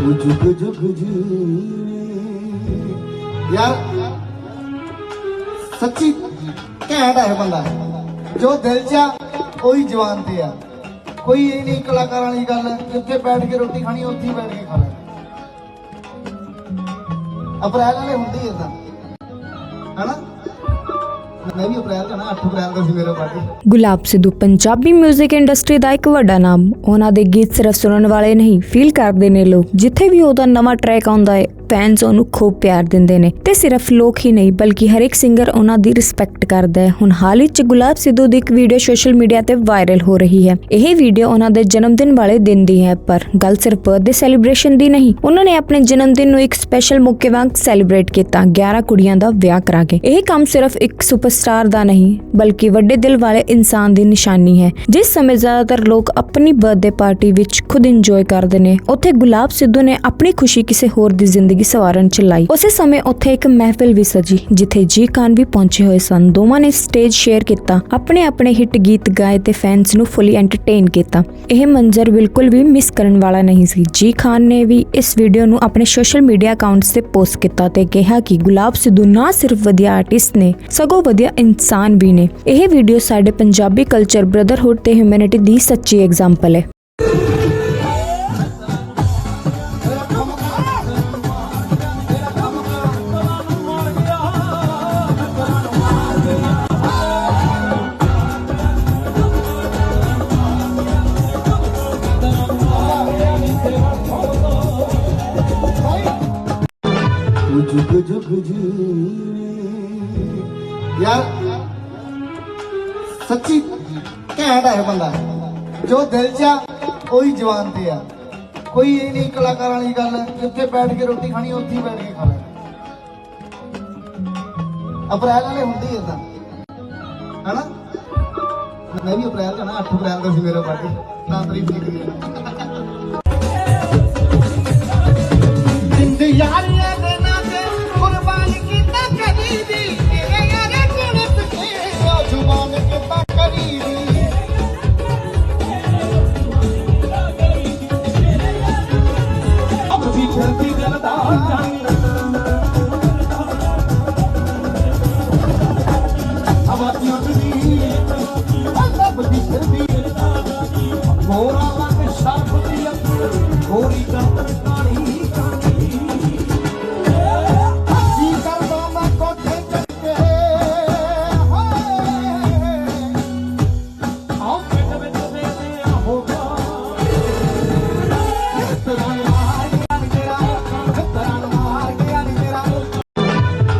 ਜੁਗ ਜੁਗ ਜੀ ਯਾਰ, ਸੱਚੀ ਘੈਂਟ ਹੈ ਬੰਦਾ। ਜੋ ਦਿਲ 'ਚ ਆ, ਉਹੀ ਜਵਾਨ ਤੇ ਆ। ਕੋਈ ਇਹ ਨਹੀਂ ਕਲਾਕਾਰਾਂ ਵਾਲੀ ਗੱਲ ਜਿੱਥੇ ਬੈਠ ਕੇ ਰੋਟੀ ਖਾਣੀ, ਉੱਥੇ ਹੀ ਬੈਠ ਕੇ ਖਾ ਲੈ ਅਪ੍ਰੈਲ ਵਾਲੇ ਹੁੰਦੀ ਇਦਾਂ ਹਨਾ? ਮੈਂ ਵੀ ਅਪ੍ਰੈਲ ਦਾ ਨਾ 8 ਅਪ੍ਰੈਲ ਦਾ ਸੀ ਮੇਰਾ ਬਰਥਡੇ ਗੁਲਾਬ ਸਿੱਧੂ ਪੰਜਾਬੀ 뮤직 ਇੰਡਸਟਰੀ ਦਾ ਇੱਕ ਵੱਡਾ ਨਾਮ। ਉਹਨਾਂ ਦੇ ਗੀਤ ਸਿਰਫ ਸੁਣਨ ਵਾਲੇ ਨਹੀਂ ਫੀਲ ਕਰਦੇ ਨੇ ਲੋਕ। ਜਿੱਥੇ ਵੀ ਉਹਦਾ ਨਵਾਂ ਟਰੈਕ ਆਉਂਦਾ ਹੈ ਫੈਨਸ ਉਹਨੂੰ ਖੂਬ ਪਿਆਰ ਦਿੰਦੇ ਨੇ ਤੇ ਸਿਰਫ ਲੋਕ ਹੀ ਨਹੀਂ, ਬਲਕਿ ਹਰ ਇੱਕ ਸਿੰਗਰ ਉਹਨਾਂ ਦੀ ਰਿਸਪੈਕਟ ਕਰਦਾ ਹੈ। ਹੁਣ ਹਾਲ ਹੀ ਚ ਗੁਲਾਬ ਸਿੱਧੂ ਦੀ ਇੱਕ ਵੀਡੀਓ ਸੋਸ਼ਲ ਮੀਡੀਆ ਤੇ ਵਾਇਰਲ ਹੋ ਰਹੀ ਹੈ। ਇਹ ਵੀਡੀਓ ਉਹਨਾਂ ਦੇ ਜਨਮ ਦਿਨ ਵਾਲੇ ਦਿਨ ਦੀ ਹੈ, ਪਰ ਗੱਲ ਸਿਰਫ ਬਰਥਡੇ ਸੈਲੀਬ੍ਰੇਸ਼ਨ ਦੀ ਨਹੀਂ, ਉਹਨਾਂ ਨੇ ਆਪਣੇ ਜਨਮ ਦਿਨ ਨੂੰ ਇੱਕ ਸਪੈਸ਼ਲ ਮੌਕੇ ਵਾਂਗ ਸੈਲੀਬ੍ਰੇਟ ਕੀਤਾ 11 ਕੁੜੀਆਂ ਦਾ ਵਿਆਹ ਕਰਾ ਕੇ। ਇਹ ਕੰਮ ਸਿਰਫ ਇੱਕ ਸੁਪਰਸਟਾਰ ਦਾ ਨਹੀਂ, ਬਲਕਿ ਵੱਡੇ ਦਿਲ ਵਾਲੇ ਇਨਸਾਨ ਦੀ ਨਿਸ਼ਾਨੀ ਹੈ। ਜਿਸ ਸਮੇਂ ਜ਼ਿਆਦਾਤਰ ਲੋਕ ਆਪਣੀ ਬਰਥਡੇ ਪਾਰਟੀ ਵਿੱਚ ਖੁਦ ਇੰਜੋਏ ਕਰਦੇ ਨੇ, ਉੱਥੇ ਗੁਲਾਬ ਸਿੱਧੂ ਨੇ ਆਪਣੀ ਖੁਸ਼ੀ ਕਿਸੇ ਹੋਰ ਦੀ ਜ਼ਿੰਦਗੀ ਸਵਾਰਨ ਚ ਲਾਈ ਉਸੇ ਸਮੇਂ ਉੱਥੇ ਇੱਕ ਮਹਿਫਿਲ ਵੀ ਸਜੀ, ਜਿੱਥੇ ਜੀ ਖਾਨ ਵੀ ਪਹੁੰਚੇ ਹੋਏ ਸਨ। ਦੋਵਾਂ ਨੇ ਸਟੇਜ ਸ਼ੇਅਰ ਕੀਤਾ ਆਪਣੇ ਆਪਣੇ ਹਿੱਟ ਗੀਤ ਗਾਏ ਤੇ ਫੈਨਸ ਨੂੰ ਫੁੱਲੀ ਐਂਟਰਟੇਨ ਕੀਤਾ। ਇਹ ਮੰਜ਼ਰ ਬਿਲਕੁਲ ਵੀ ਮਿਸ ਕਰਨ ਵਾਲਾ ਨਹੀਂ ਸੀ। ਜੀ ਖਾਨ ਨੇ ਵੀ ਇਸ ਵੀਡੀਓ ਨੂੰ ਆਪਣੇ ਸੋਸ਼ਲ ਮੀਡੀਆ ਅਕਾਊਂਟਸ ਤੇ ਪੋਸਟ ਕੀਤਾ ਤੇ ਕਿਹਾ ਕਿ ਗੁਲਾਬ ਸਿੱਧੂ ਨਾ ਸਿਰਫ ਵਧੀਆ ਆਰਟਿਸਟ ਨੇ, ਸਗੋਂ ਵਧੀਆ ਇਨਸਾਨ ਵੀ ਨੇ। ਇਹ ਵੀਡੀਓ ਸਾਡੇ ਪੰਜਾਬੀ ਕਲਚਰ ਬ੍ਰਦਰਹੁੱਡ ਤੇ ਹਿਊਮੈਨਿਟੀ ਦੀ ਸੱਚੀ ਐਗਜ਼ਾਮਪਲ ਹੈ। ਘੈਂਟ ਹੈ ਬੰਦਾ। ਜੋ ਦਿਲ 'ਚ ਆ, ਉਹੀ ਜਵਾਨ ਤੇ ਆ। ਕੋਈ ਇਹ ਨਹੀਂ ਕਲਾਕਾਰਾਂ ਵਾਲੀ ਗੱਲ, ਜਿੱਥੇ ਬੈਠ ਕੇ ਰੋਟੀ ਖਾਣੀ, ਉੱਥੇ ਹੀ ਬੈਠ ਕੇ ਖਾ ਲੈਣਾ। ਅਪ੍ਰੈਲ ਵਾਲੇ ਹੁੰਦੀ ਇਦਾਂ ਹਨਾ? ਮੈਂ ਵੀ ਅਪ੍ਰੈਲ ਦਾ ਨਾ 8 ਅਪ੍ਰੈਲ ਦਾ ਸੀ ਮੇਰਾ ਬਰਥਡੇ ਤਾਂ ਤਰੀਕ ਨਿਕਲੀ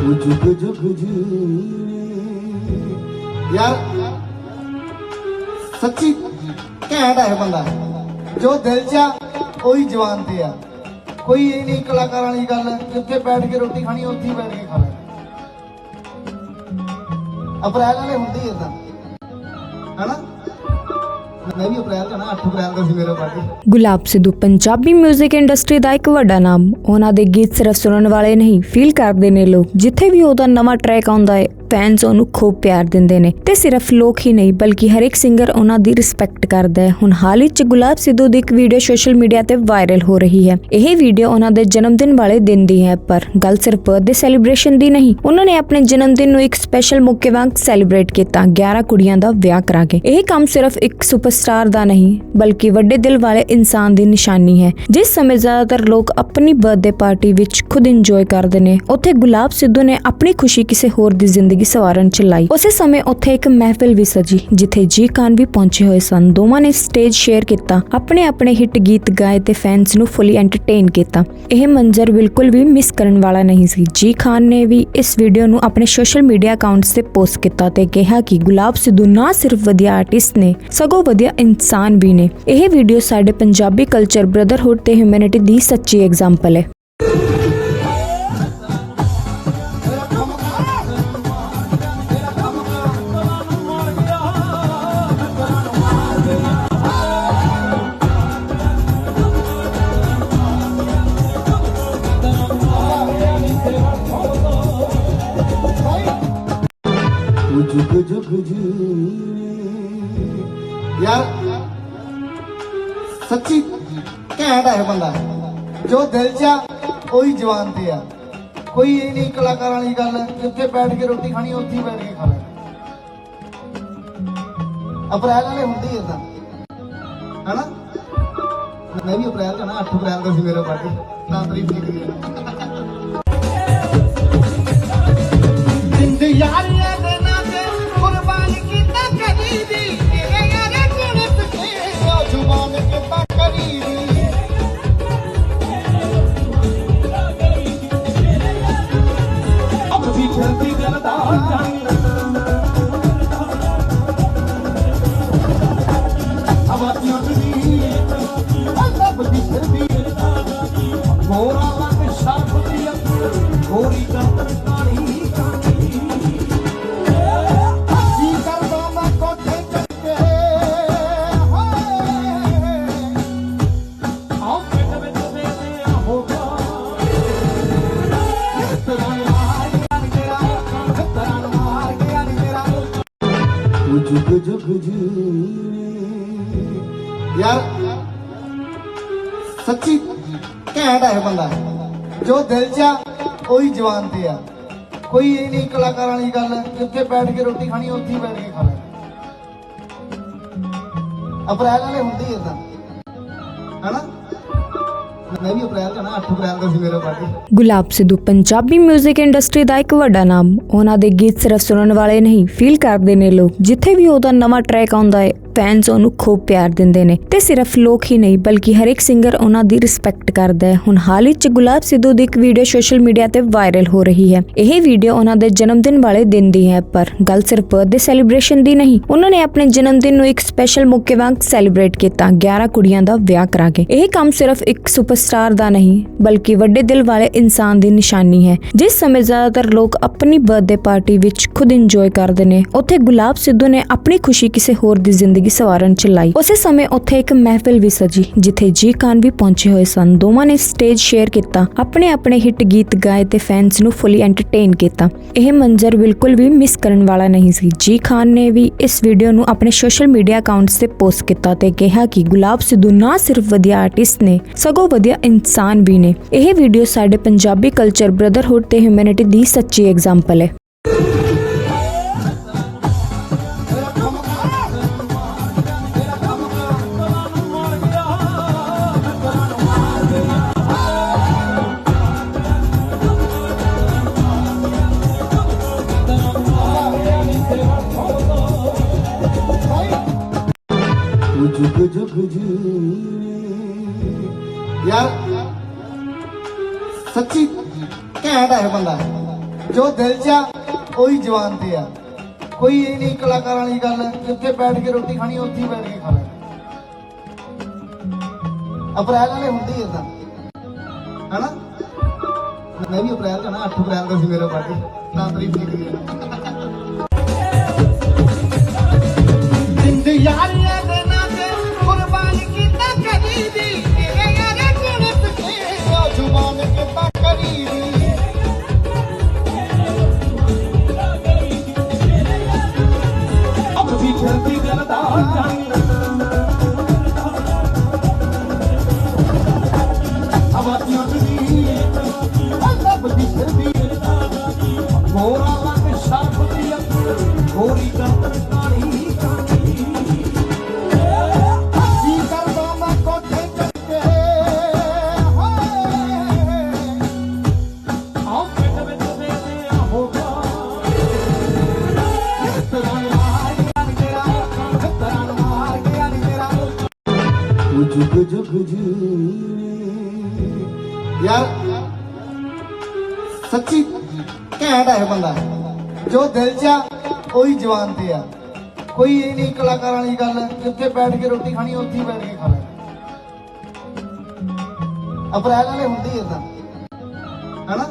ਤੂੰ ਜੁਗ ਜੁਗ ਜੀ ਯਾਰ ਸੱਚੀ ਘੈਂਟ ਹੈ ਬੰਦਾ ਜੋ ਦਿਲ 'ਚ ਆ ਉਹੀ ਜਵਾਨ ਤੇ ਆ ਕੋਈ ਇਹ ਨਹੀਂ ਕਲਾਕਾਰਾਂ ਵਾਲੀ ਗੱਲ ਜਿੱਥੇ ਬੈਠ ਕੇ ਰੋਟੀ ਖਾਣੀ ਉੱਥੇ ਹੀ ਬੈਠ ਕੇ ਖਾ ਲੈ ਅਪ੍ਰੈਲ ਵਾਲੇ ਹੁੰਦੀ ਇਦਾਂ ਹਨਾ ਮੈਂ ਵੀ ਅਪ੍ਰੈਲ ਦਾ ਨਾ 8 ਅਪ੍ਰੈਲ ਦਾ ਸੀ ਮੇਰਾ ਬਰਥਡੇ ਗੁਲਾਬ ਸਿੱਧੂ ਪੰਜਾਬੀ 뮤직 ਇੰਡਸਟਰੀ ਦਾ ਇੱਕ ਵੱਡਾ ਨਾਮ। ਉਹਨਾਂ ਦੇ ਗੀਤ ਸਿਰਫ ਸੁਣਨ ਵਾਲੇ ਨਹੀਂ ਫੀਲ ਕਰਦੇ ਨੇ ਲੋਕ। ਜਿੱਥੇ ਵੀ ਉਹਦਾ ਨਵਾਂ ਟਰੈਕ ਆਉਂਦਾ ਹੈ ਫੈਨਸ ਉਹਨੂੰ ਖੂਬ ਪਿਆਰ ਦਿੰਦੇ ਨੇ ਤੇ ਸਿਰਫ ਲੋਕ ਹੀ ਨਹੀਂ, ਬਲਕਿ ਹਰ ਇੱਕ ਸਿੰਗਰ ਉਹਨਾਂ ਦੀ ਰਿਸਪੈਕਟ ਕਰਦਾ ਹੈ। ਹੁਣ ਹਾਲ ਹੀ ਚ ਗੁਲਾਬ ਸਿੱਧੂ ਦੀ ਇੱਕ ਵੀਡੀਓ ਸੋਸ਼ਲ ਮੀਡੀਆ ਤੇ ਵਾਇਰਲ ਹੋ ਰਹੀ ਹੈ। ਇਹ ਵੀਡੀਓ ਉਹਨਾਂ ਦੇ ਜਨਮ ਦਿਨ ਵਾਲੇ ਦਿਨ ਦੀ ਹੈ, ਪਰ ਗੱਲ ਸਿਰਫ ਬਰਥਡੇ ਸੈਲੀਬ੍ਰੇਸ਼ਨ ਦੀ ਨਹੀਂ, ਉਹਨਾਂ ਨੇ ਆਪਣੇ ਜਨਮ ਦਿਨ ਨੂੰ ਇੱਕ ਸਪੈਸ਼ਲ ਮੌਕੇ ਵਾਂਗ ਸੈਲੀਬ੍ਰੇਟ ਕੀਤਾ 11 ਕੁੜੀਆਂ ਦਾ ਵਿਆਹ ਕਰਾ ਕੇ। ਇਹ ਕੰਮ ਸਿਰਫ ਇੱਕ ਸੁਪਰਸਟਾਰ ਦਾ ਨਹੀਂ, ਬਲਕਿ ਵੱਡੇ ਦਿਲ ਵਾਲੇ ਇਨਸਾਨ ਦੀ ਨਿਸ਼ਾਨੀ ਹੈ, ਜਿਸ ਸਮੇਂ ਜ਼ਿਆਦਾਤਰ ਲੋਕ ਆਪਣੀ ਬਰਥਡੇ ਪਾਰਟੀ ਵਿੱਚ ਖੁਦ ਇੰਜੋਏ ਕਰਦੇ ਨੇ। ਉੱਥੇ ਗੁਲਾਬ ਸਿੱਧੂ ਨੇ ਆਪਣੀ ਖੁਸ਼ੀ ਕਿਸੇ ਹੋਰ ਦੀ ਜ਼ਿੰਦਗੀ ਸਵਾਰਨ ਚ ਲਾਈ ਉਸੇ ਸਮੇਂ ਉੱਥੇ ਇੱਕ ਮਹਿਫਿਲ ਵੀ ਸਜੀ, ਜਿੱਥੇ ਜੀ ਖਾਨ ਵੀ ਪਹੁੰਚੇ ਹੋਏ ਸਨ। ਦੋਵਾਂ ਨੇ ਸਟੇਜ ਸ਼ੇਅਰ ਕੀਤਾ, ਆਪਣੇ ਆਪਣੇ ਹਿੱਟ ਗੀਤ ਗਾਏ ਤੇ ਫੈਨਸ ਨੂੰ ਫੁੱਲੀ ਐਂਟਰਟੇਨ ਕੀਤਾ। ਇਹ ਮੰਜ਼ਰ ਬਿਲਕੁਲ ਵੀ ਮਿਸ ਕਰਨ ਵਾਲਾ ਨਹੀਂ ਸੀ। ਜੀ ਖਾਨ ਨੇ ਵੀ ਇਸ ਵੀਡੀਓ ਨੂੰ ਆਪਣੇ ਸੋਸ਼ਲ ਮੀਡੀਆ ਅਕਾਊਂਟਸ ਤੇ ਪੋਸਟ ਕੀਤਾ ਤੇ ਕਿਹਾ ਕਿ ਗੁਲਾਬ ਸਿੱਧੂ ਨਾ ਸਿਰਫ ਵਧੀਆ ਆਰਟਿਸਟ ਨੇ, ਸਗੋਂ ਵਧੀਆ ਇਨਸਾਨ ਵੀ ਨੇ। ਇਹ ਵੀਡੀਓ ਸਾਡੇ ਪੰਜਾਬੀ ਕਲਚਰ, ਬ੍ਰਦਰਹੁੱਡ ਤੇ ਹਿਊਮੈਨਿਟੀ ਦੀ ਸੱਚੀ ਐਗਜ਼ਾਮਪਲ ਹੈ। ਘੈਂਟ ਹੈ ਬੰਦਾ, ਜੋ ਦਿਲ 'ਚ ਆ, ਉਹੀ ਜ਼ੁਬਾਨ ਤੇ ਆ। ਕੋਈ ਇਹ ਨਹੀਂ ਕਲਾਕਾਰਾਂ ਵਾਲੀ ਗੱਲ ਜਿੱਥੇ ਬੈਠ ਕੇ ਰੋਟੀ ਖਾਣੀ, ਉੱਥੇ ਹੀ ਬੈਠ ਕੇ ਖਾ ਲੈ ਅਪ੍ਰੈਲ ਵਾਲੇ ਹੁੰਦੀ ਇਦਾਂ ਹਨਾ? ਮੈਂ ਵੀ ਅਪ੍ਰੈਲ ਦਾ ਨਾ 8 ਅਪ੍ਰੈਲ ਦਾ ਸੀ ਮੇਰਾ ਬਰਥਡੇ ਤਾਂ ਤਰੀਕ ਲਿਖੀ ਜੁਗ ਜੁਗ ਜੀ ਯਾਰ, ਸੱਚੀ ਘੈਂਟ ਹੈ ਬੰਦਾ। ਜੋ ਦਿਲ 'ਚ ਆ, ਉਹੀ ਜਵਾਨ ਤੇ ਆ। ਕੋਈ ਇਹ ਨਹੀਂ ਕਲਾਕਾਰਾਂ ਵਾਲੀ ਗੱਲ ਜਿੱਥੇ ਬੈਠ ਕੇ ਰੋਟੀ ਖਾਣੀ, ਉੱਥੇ ਬੈਠ ਕੇ ਖਾ ਲੈ ਅਪ੍ਰੈਲ ਵਾਲੇ ਹੁੰਦੀ ਇਦਾਂ ਹਨਾ? ਮੈਂ ਵੀ ਅਪ੍ਰੈਲ ਦਾ 8 ਅਪ੍ਰੈਲ ਦਾ ਸੀ ਮੇਰਾ ਬਰਥਡੇ ਗੁਲਾਬ ਸਿੱਧੂ ਪੰਜਾਬੀ 뮤직 ਇੰਡਸਟਰੀ ਦਾ ਇੱਕ ਵੱਡਾ ਨਾਮ। ਉਹਨਾਂ ਦੇ ਗੀਤ ਸਿਰਫ ਸੁਣਨ ਵਾਲੇ ਨਹੀਂ ਫੀਲ ਕਰਦੇ ਨੇ ਲੋਕ। ਜਿੱਥੇ ਵੀ ਉਹਦਾ ਨਵਾਂ ਟਰੈਕ ਆਉਂਦਾ ਹੈ ਫੈਨਸ ਉਹਨੂੰ ਖੂਬ ਪਿਆਰ ਦਿੰਦੇ ਨੇ ਤੇ ਸਿਰਫ ਲੋਕ ਹੀ ਨਹੀਂ, ਬਲਕਿ ਹਰ ਇੱਕ ਸਿੰਗਰ ਉਹਨਾਂ ਦੀ ਰਿਸਪੈਕਟ ਕਰਦਾ ਹੈ। ਹੁਣ ਹਾਲ ਹੀ ਚ ਗੁਲਾਬ ਸਿੱਧੂ ਦੀ ਇੱਕ ਵੀਡੀਓ ਸੋਸ਼ਲ ਮੀਡੀਆ ਤੇ ਵਾਇਰਲ ਹੋ ਰਹੀ ਹੈ। ਇਹ ਵੀਡੀਓ ਉਹਨਾਂ ਦੇ ਜਨਮ ਦਿਨ ਵਾਲੇ ਦਿਨ ਦੀ ਹੈ, ਪਰ ਗੱਲ ਸਿਰਫ ਬਰਥਡੇ ਸੈਲੀਬ੍ਰੇਸ਼ਨ ਦੀ ਨਹੀਂ। ਉਹਨਾਂ ਨੇ ਆਪਣੇ ਜਨਮ ਦਿਨ ਨੂੰ ਇੱਕ ਸਪੈਸ਼ਲ ਮੌਕੇ ਵਾਂਗ ਸੈਲੀਬ੍ਰੇਟ ਕੀਤਾ। 11 ਕੁੜੀਆਂ ਦਾ ਵਿਆਹ ਕਰਾ ਕੇ। ਇਹ ਕੰਮ ਸਿਰਫ ਇੱਕ ਸੁਪਰਸਟਾਰ ਦਾ ਨਹੀਂ, ਬਲਕਿ ਵੱਡੇ ਦਿਲ ਵਾਲੇ ਇਨਸਾਨ ਦੀ ਨਿਸ਼ਾਨੀ ਹੈ, ਜਿਸ ਸਮੇਂ ਜ਼ਿਆਦਾਤਰ ਲੋਕ ਆਪਣੀ ਬਰਥਡੇ ਪਾਰਟੀ ਵਿੱਚ ਖੁਦ ਇੰਜੋਏ ਕਰਦੇ ਨੇ। ਉੱਥੇ ਗੁਲਾਬ ਸਿੱਧੂ ਨੇ ਆਪਣੀ ਖੁਸ਼ੀ ਕਿਸੇ ਹੋਰ ਦੀ ਜ਼ਿੰਦਗੀ ਸਵਾਰਨ ਚ ਲਾਈ ਉਸੇ ਸਮੇਂ ਉੱਥੇ ਇੱਕ ਮਹਿਫਿਲ ਵੀ ਸਜੀ, ਜਿੱਥੇ ਜੀ ਖਾਨ ਵੀ ਪਹੁੰਚੇ ਹੋਏ ਸਨ। ਦੋਵਾਂ ਨੇ ਸਟੇਜ ਸ਼ੇਅਰ ਕੀਤਾ ਆਪਣੇ ਆਪਣੇ ਹਿੱਟ ਗੀਤ ਗਾਏ ਤੇ ਫੈਨਸ ਨੂੰ ਫੁੱਲੀ ਐਂਟਰਟੇਨ ਕੀਤਾ। ਇਹ ਮੰਜ਼ਰ ਬਿਲਕੁਲ ਵੀ ਮਿਸ ਕਰਨ ਵਾਲਾ ਨਹੀਂ ਸੀ। ਜੀ ਖਾਨ ਨੇ ਵੀ ਇਸ ਵੀਡੀਓ ਨੂੰ ਆਪਣੇ ਸੋਸ਼ਲ ਮੀਡੀਆ ਅਕਾਊਂਟਸ ਤੇ ਪੋਸਟ ਕੀਤਾ ਤੇ ਕਿਹਾ ਕਿ ਗੁਲਾਬ ਸਿੱਧੂ ਨਾ ਸਿਰਫ ਵਧੀਆ ਆਰਟਿਸਟ ਨੇ, ਸਗੋਂ ਵਧੀਆ ਇਨਸਾਨ ਵੀ ਨੇ। ਇਹ ਵੀਡੀਓ ਸਾਡੇ ਪੰਜਾਬੀ ਕਲਚਰ, ਬ੍ਰਦਰਹੁੱਡ ਤੇ ਹਿਊਮੈਨਿਟੀ ਦੀ ਸੱਚੀ ਐਗਜ਼ਾਮਪਲ ਹੈ। ਘੈਂਟ ਇਹ ਬੰਦਾ। ਜੋ ਦਿਲ 'ਚ ਆ, ਉਹੀ ਜ਼ੁਬਾਨ ਤੇ ਆ। ਕੋਈ ਇਹ ਨਹੀਂ ਕਲਾਕਾਰਾਂ ਵਾਲੀ ਗੱਲ, ਜਿੱਥੇ ਬੈਠ ਕੇ ਰੋਟੀ ਖਾਣੀ ਉੱਥੇ ਬੈਠ ਕੇ ਖਾ ਅਪ੍ਰੈਲ ਵਾਲੇ ਹੁੰਦੀ ਇਦਾਂ ਹਨਾ? ਮੈਂ ਵੀ ਅਪ੍ਰੈਲ ਦਾ ਨਾ 8 ਅਪ੍ਰੈਲ ਦਾ ਸੀ ਮੇਰਾ ਬਰਥਡੇ ਤਾਂ ਤਰੀਕ ਲਿਖੀ ਜਿੰਦ ਯਾਰੀਆਂ ਨੀ ਤੇਰਾ ਤਰਾਂ ਮਾਰ ਗਿਆ ਨੀ ਤੇਰਾ ਜੁਗ ਜੁਗ ਜੀ ਯਾਰ ਸੱਚੀ ਘੈਂਟ ਹੈ ਇਹ ਬੰਦਾ। ਜੋ ਦਿਲ 'ਚ ਆ, ਉਹੀ ਜ਼ੁਬਾਨ ਤੇ ਆ। ਕੋਈ ਇਹ ਨਹੀਂ ਕਲਾਕਾਰਾਂ ਵਾਲੀ ਗੱਲ, ਜਿੱਥੇ ਬੈਠ ਕੇ ਰੋਟੀ ਖਾਣੀ, ਉੱਥੇ ਬੈਠ ਕੇ ਖਾ ਲੈ ਅਪ੍ਰੈਲ ਵਾਲੇ ਹੁੰਦੀ ਇਦਾਂ ਹਨਾ?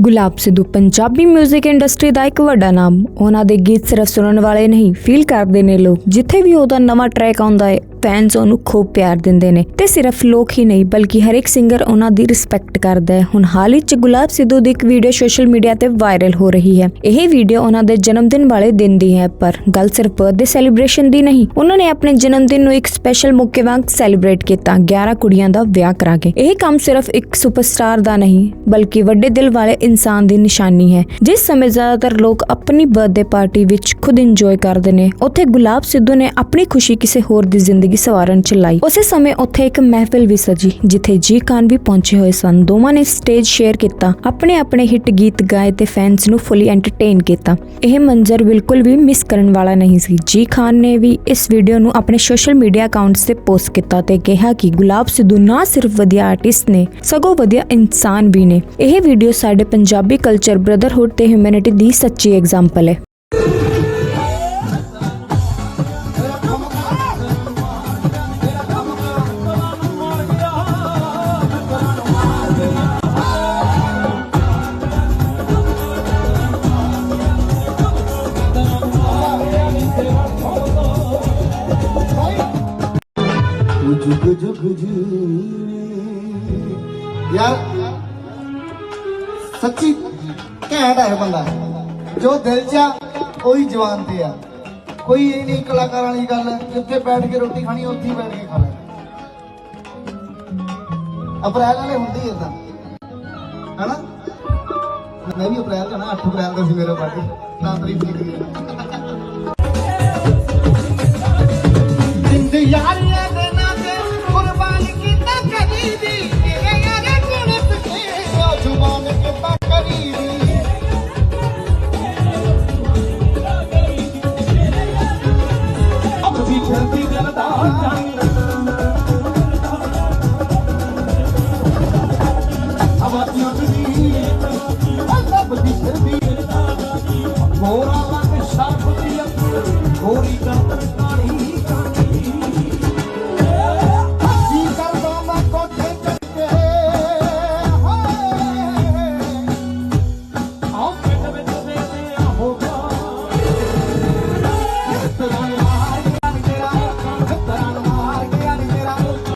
ਗੁਲਾਬ ਸਿੱਧੂ ਪੰਜਾਬੀ 뮤직 ਇੰਡਸਟਰੀ ਦਾ ਇੱਕ ਵੱਡਾ ਨਾਮ। ਉਹਨਾਂ ਦੇ ਗੀਤ ਸਿਰਫ ਸੁਣਨ ਵਾਲੇ ਨਹੀਂ ਫੀਲ ਕਰਦੇ ਨੇ ਲੋਕ। ਜਿੱਥੇ ਵੀ ਉਹਦਾ ਨਵਾਂ ਟਰੈਕ ਆਉਂਦਾ ਹੈ ਫੈਨਸ ਉਹਨੂੰ ਖੂਬ ਪਿਆਰ ਦਿੰਦੇ ਨੇ ਤੇ ਸਿਰਫ ਲੋਕ ਹੀ ਨਹੀਂ, ਬਲਕਿ ਹਰ ਇੱਕ ਸਿੰਗਰ ਉਹਨਾਂ ਦੀ ਰਿਸਪੈਕਟ ਕਰਦਾ ਹੈ। ਹੁਣ ਹਾਲ ਹੀ ਚ ਗੁਲਾਬ ਸਿੱਧੂ ਦੀ ਇੱਕ ਵੀਡੀਓ ਸੋਸ਼ਲ ਮੀਡੀਆ ਤੇ ਵਾਇਰਲ ਹੋ ਰਹੀ ਹੈ। ਇਹ ਵੀਡੀਓ ਉਹਨਾਂ ਦੇ ਜਨਮ ਦਿਨ ਵਾਲੇ ਦਿਨ ਦੀ ਹੈ, ਪਰ ਗੱਲ ਸਿਰਫ ਬਰਥਡੇ ਸੈਲੀਬ੍ਰੇਸ਼ਨ ਦੀ ਨਹੀਂ, ਉਹਨਾਂ ਨੇ ਆਪਣੇ ਜਨਮ ਦਿਨ ਨੂੰ ਇੱਕ ਸਪੈਸ਼ਲ ਮੌਕੇ ਵਾਂਗ ਸੈਲੀਬ੍ਰੇਟ ਕੀਤਾ 11 ਕੁੜੀਆਂ ਦਾ ਵਿਆਹ ਕਰਾ ਕੇ। ਇਹ ਕੰਮ ਸਿਰਫ ਇੱਕ ਸੁਪਰਸਟਾਰ ਦਾ ਨਹੀਂ, ਬਲਕਿ ਵੱਡੇ ਦਿਲ ਵਾਲੇ ਇਨਸਾਨ ਦੀ ਨਿਸ਼ਾਨੀ ਹੈ, ਜਿਸ ਸਮੇਂ ਜ਼ਿਆਦਾਤਰ ਲੋਕ ਆਪਣੀ ਬਰਥਡੇ ਪਾਰਟੀ ਵਿੱਚ ਖੁਦ ਇੰਜੋਏ ਕਰਦੇ ਨੇ। ਉੱਥੇ ਗੁਲਾਬ ਸਿੱਧੂ ਨੇ ਆਪਣੀ ਖੁਸ਼ੀ ਕਿਸੇ ਹੋਰ ਦੀ ਜ਼ਿੰਦਗੀ ਸਵਾਰਨ ਚ ਲਾਈ ਉਸੇ ਸਮੇਂ ਉੱਥੇ ਇੱਕ ਮਹਿਫਿਲ ਵੀ ਸਜੀ, ਜਿੱਥੇ ਜੀ ਖਾਨ ਵੀ ਪਹੁੰਚੇ ਹੋਏ ਸਨ। ਦੋਵਾਂ ਨੇ ਸਟੇਜ ਸ਼ੇਅਰ ਕੀਤਾ ਆਪਣੇ ਆਪਣੇ ਹਿੱਟ ਗੀਤ ਗਾਏ ਤੇ ਫੈਨਸ ਨੂੰ ਫੁੱਲੀ ਐਂਟਰਟੇਨ ਕੀਤਾ। ਇਹ ਮੰਜ਼ਰ ਬਿਲਕੁਲ ਵੀ ਮਿਸ ਕਰਨ ਵਾਲਾ ਨਹੀਂ ਸੀ। ਜੀ ਖਾਨ ਨੇ ਵੀ ਇਸ ਵੀਡੀਓ ਨੂੰ ਆਪਣੇ ਸੋਸ਼ਲ ਮੀਡੀਆ ਅਕਾਊਂਟਸ ਤੇ ਪੋਸਟ ਕੀਤਾ ਤੇ ਕਿਹਾ ਕਿ ਗੁਲਾਬ ਸਿੱਧੂ ਨਾ ਸਿਰਫ ਵਧੀਆ ਆਰਟਿਸਟ ਨੇ, ਸਗੋਂ ਵਧੀਆ ਇਨਸਾਨ ਵੀ ਨੇ। ਇਹ ਵੀਡੀਓ ਸਾਡੇ ਪੰਜਾਬੀ ਕਲਚਰ ਬ੍ਰਦਰਹੁੱਡ ਤੇ ਹਿਊਮੈਨਿਟੀ ਦੀ ਸੱਚੀ ਐਗਜ਼ਾਮਪਲ ਹੈ। ਬੰਦਾ ਜੋ ਦਿਲ 'ਚ ਆ, ਉਹੀ ਜ਼ੁਬਾਨ ਤੇ ਆ। ਕੋਈ ਇਹ ਨਹੀਂ, ਕਲਾਕਾਰ ਵਾਲੀ ਗੱਲ ਜਿੱਥੇ ਬੈਠ ਕੇ ਰੋਟੀ ਖਾਣੀ, ਉੱਥੇ ਹੀ ਬੈਠ ਕੇ ਖਾ ਲੈ ਅਪ੍ਰੈਲ ਵਾਲੇ ਹੁੰਦੀ ਇਦਾਂ ਹਨਾ? ਮੈਂ ਵੀ ਅਪ੍ਰੈਲ ਦਾ 8 ਅਪ੍ਰੈਲ ਦਾ ਸੀ ਮੇਰਾ ਬਰਥਡੇ ਤਾਂ ਤਰੀਕ ਲਿਖੀ ਜਿੰਦ ਯਾਰੀ Ora la messa, Ora la messa,